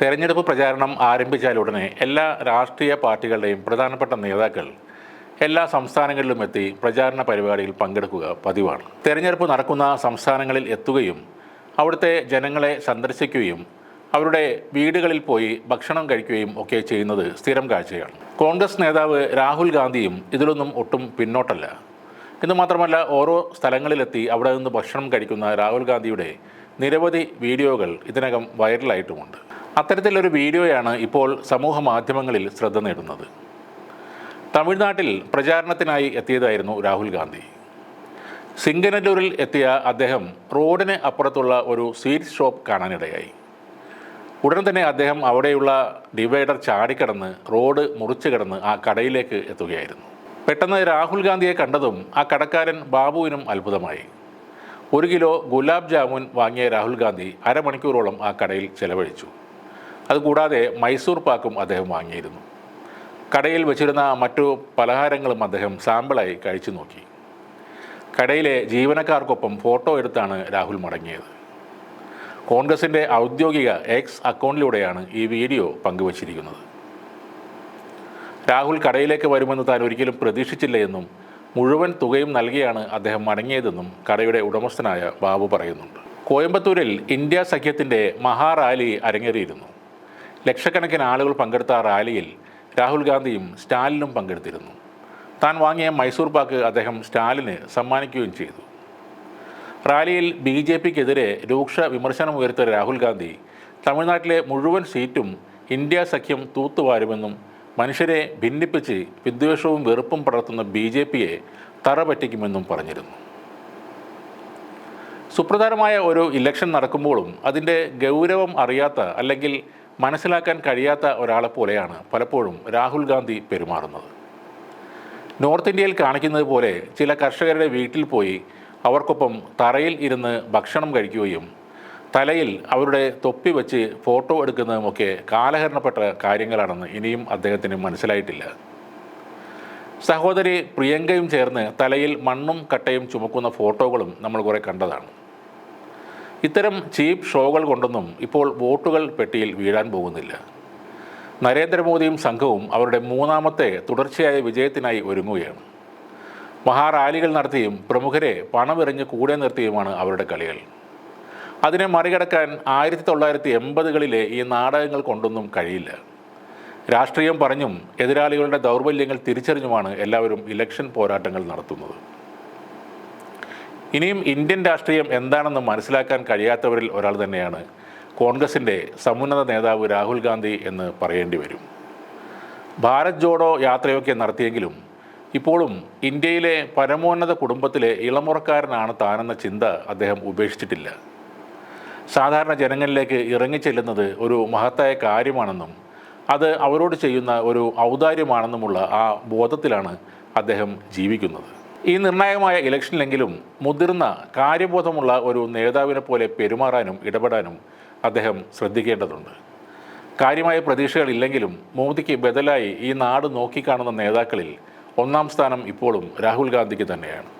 തെരഞ്ഞെടുപ്പ് പ്രചാരണം ആരംഭിച്ചാലുടനെ എല്ലാ രാഷ്ട്രീയ പാർട്ടികളുടെയും പ്രധാനപ്പെട്ട നേതാക്കൾ എല്ലാ സംസ്ഥാനങ്ങളിലും എത്തി പ്രചാരണ പരിപാടിയിൽ പങ്കെടുക്കുക പതിവാണ്. തെരഞ്ഞെടുപ്പ് നടക്കുന്ന സംസ്ഥാനങ്ങളിൽ എത്തുകയും അവിടുത്തെ ജനങ്ങളെ സന്ദർശിക്കുകയും അവരുടെ വീടുകളിൽ പോയി ഭക്ഷണം കഴിക്കുകയും ഒക്കെ ചെയ്യുന്നത് സ്ഥിരം കാഴ്ചയാണ്. കോൺഗ്രസ് നേതാവ് രാഹുൽ ഗാന്ധിയും ഇതിലൊന്നും ഒട്ടും പിന്നോട്ടല്ല. എന്ന് മാത്രമല്ല ഓരോ സ്ഥലങ്ങളിലെത്തി അവിടെ നിന്ന് ഭക്ഷണം കഴിക്കുന്ന രാഹുൽ ഗാന്ധിയുടെ നിരവധി വീഡിയോകൾ ഇതിനകം വൈറലായിട്ടുമുണ്ട്. അത്തരത്തിലൊരു വീഡിയോയാണ് ഇപ്പോൾ സമൂഹ മാധ്യമങ്ങളിൽ ശ്രദ്ധ നേടുന്നത്. തമിഴ്നാട്ടിൽ പ്രചാരണത്തിനായി എത്തിയതായിരുന്നു രാഹുൽ ഗാന്ധി. സിംഗനല്ലൂരിൽ എത്തിയ അദ്ദേഹം റോഡിന് അപ്പുറത്തുള്ള ഒരു സ്വീറ്റ് ഷോപ്പ് കാണാനിടയായി. ഉടൻ തന്നെ അദ്ദേഹം അവിടെയുള്ള ഡിവൈഡർ ചാടിക്കടന്ന് റോഡ് മുറിച്ചു കിടന്ന് ആ കടയിലേക്ക് എത്തുകയായിരുന്നു. പെട്ടെന്ന് രാഹുൽ ഗാന്ധിയെ കണ്ടതും ആ കടക്കാരൻ ബാബുവിനും അത്ഭുതമായി. ഒരു കിലോ ഗുലാബ് ജാമുൻ വാങ്ങിയ രാഹുൽ ഗാന്ധി അരമണിക്കൂറോളം ആ കടയിൽ ചെലവഴിച്ചു. അതുകൂടാതെ മൈസൂർ പാക്കും അദ്ദേഹം വാങ്ങിയിരുന്നു. കടയിൽ വെച്ചിരുന്ന മറ്റു പലഹാരങ്ങളും അദ്ദേഹം സാമ്പിളായി കഴിച്ചു നോക്കി. കടയിലെ ജീവനക്കാർക്കൊപ്പം ഫോട്ടോ എടുത്താണ് രാഹുൽ മടങ്ങിയത്. കോൺഗ്രസിന്റെ ഔദ്യോഗിക എക്സ് അക്കൗണ്ടിലൂടെയാണ് ഈ വീഡിയോ പങ്കുവച്ചിരിക്കുന്നത്. രാഹുൽ കടയിലേക്ക് വരുമെന്ന് താൻ ഒരിക്കലും പ്രതീക്ഷിച്ചില്ല എന്നും മുഴുവൻ തുകയും നൽകിയാണ് അദ്ദേഹം മടങ്ങിയതെന്നും കടയുടെ ഉടമസ്ഥനായ ബാബു പറയുന്നുണ്ട്. കോയമ്പത്തൂരിൽ ഇന്ത്യ സഖ്യത്തിന്റെ മഹാറാലി അരങ്ങേറിയിരുന്നു. ലക്ഷക്കണക്കിന് ആളുകൾ പങ്കെടുത്ത ആ റാലിയിൽ രാഹുൽ ഗാന്ധിയും സ്റ്റാലിനും പങ്കെടുത്തിരുന്നു. താൻ വാങ്ങിയ മൈസൂർ പാക്ക് അദ്ദേഹം സ്റ്റാലിന് സമ്മാനിക്കുകയും ചെയ്തു. റാലിയിൽ ബി ജെ പിക്കെതിരെ രൂക്ഷ വിമർശനം ഉയർത്തിയ രാഹുൽ ഗാന്ധി തമിഴ്നാട്ടിലെ മുഴുവൻ സീറ്റും ഇന്ത്യ സഖ്യം തൂത്തുവാരുമെന്നും മനുഷ്യരെ ഭിന്നിപ്പിച്ച് വിദ്വേഷവും വെറുപ്പും പടർത്തുന്ന ബി ജെ പിയെ തറപറ്റിക്കുമെന്നും പറഞ്ഞിരുന്നു. സുപ്രധാനമായ ഒരു ഇലക്ഷൻ നടക്കുമ്പോഴും അതിന്റെ ഗൗരവം അറിയാത്ത അല്ലെങ്കിൽ മനസ്സിലാക്കാൻ കഴിയാത്ത ഒരാളെ പോലെയാണ് പലപ്പോഴും രാഹുൽ ഗാന്ധി പെരുമാറുന്നത്. നോർത്ത് ഇന്ത്യയിൽ കാണിക്കുന്നത് പോലെ ചില കർഷകരുടെ വീട്ടിൽ പോയി അവർക്കൊപ്പം തറയിൽ ഇരുന്ന് ഭക്ഷണം കഴിക്കുകയും തലയിൽ അവരുടെ തൊപ്പി വെച്ച് ഫോട്ടോ എടുക്കുന്നതുമൊക്കെ കാലഹരണപ്പെട്ട കാര്യങ്ങളാണെന്ന് ഇനിയും അദ്ദേഹത്തിന് മനസ്സിലായിട്ടില്ല. സഹോദരി പ്രിയങ്കയും ചേർന്ന് തലയിൽ മണ്ണും കട്ടയും ചുമക്കുന്ന ഫോട്ടോകളും നമ്മൾ കുറേ കണ്ടതാണ്. ഇത്തരം ചീപ്പ് ഷോകൾ കൊണ്ടൊന്നും ഇപ്പോൾ വോട്ടുകൾ പെട്ടിയിൽ വീഴാൻ പോകുന്നില്ല. നരേന്ദ്രമോദിയും സംഘവും അവരുടെ മൂന്നാമത്തെ തുടർച്ചയായ വിജയത്തിനായി ഒരുങ്ങുകയാണ്. മഹാറാലികൾ നടത്തിയും പ്രമുഖരെ പണമെറിഞ്ഞ് കൂടെ നിർത്തിയുമാണ് അവരുടെ കളികൾ. അതിനെ മറികടക്കാൻ ആയിരത്തി തൊള്ളായിരത്തി എൺപതുകളിലെ ഈ നാടകങ്ങൾ കൊണ്ടൊന്നും കഴിയില്ല. രാഷ്ട്രീയം പറഞ്ഞും എതിരാളികളുടെ ദൗർബല്യങ്ങൾ തിരിച്ചറിഞ്ഞുമാണ് എല്ലാവരും ഇലക്ഷൻ പോരാട്ടങ്ങൾ നടത്തുന്നത്. ഇനിയും ഇന്ത്യൻ രാഷ്ട്രീയം എന്താണെന്ന് മനസ്സിലാക്കാൻ കഴിയാത്തവരിൽ ഒരാൾ തന്നെയാണ് കോൺഗ്രസിന്റെ സമുന്നത നേതാവ് രാഹുൽ ഗാന്ധി എന്ന് പറയേണ്ടി വരും. ഭാരത് ജോഡോ യാത്രയൊക്കെ നടത്തിയെങ്കിലും ഇപ്പോഴും ഇന്ത്യയിലെ പരമോന്നത കുടുംബത്തിലെ ഇളമുറക്കാരനാണ് താനെന്ന ചിന്ത അദ്ദേഹം ഉപേക്ഷിച്ചിട്ടില്ല. സാധാരണ ജനങ്ങളിലേക്ക് ഇറങ്ങിച്ചെല്ലുന്നത് ഒരു മഹത്തായ കാര്യമാണെന്നും അത് അവരോട് ചെയ്യുന്ന ഒരു ഔദാര്യമാണെന്നുമുള്ള ആ ബോധത്തിലാണ് അദ്ദേഹം ജീവിക്കുന്നത്. ഈ നിർണായകമായ ഇലക്ഷനിലെങ്കിലും മുതിർന്ന കാര്യബോധമുള്ള ഒരു നേതാവിനെ പോലെ പെരുമാറാനും ഇടപെടാനും അദ്ദേഹം ശ്രദ്ധിക്കേണ്ടതുണ്ട്. കാര്യമായ പ്രതീക്ഷകളില്ലെങ്കിലും മോദിക്ക് ബദലായി ഈ നാട് നോക്കിക്കാണുന്ന നേതാക്കളിൽ ഒന്നാം സ്ഥാനം ഇപ്പോഴും രാഹുൽ ഗാന്ധിക്ക് തന്നെയാണ്.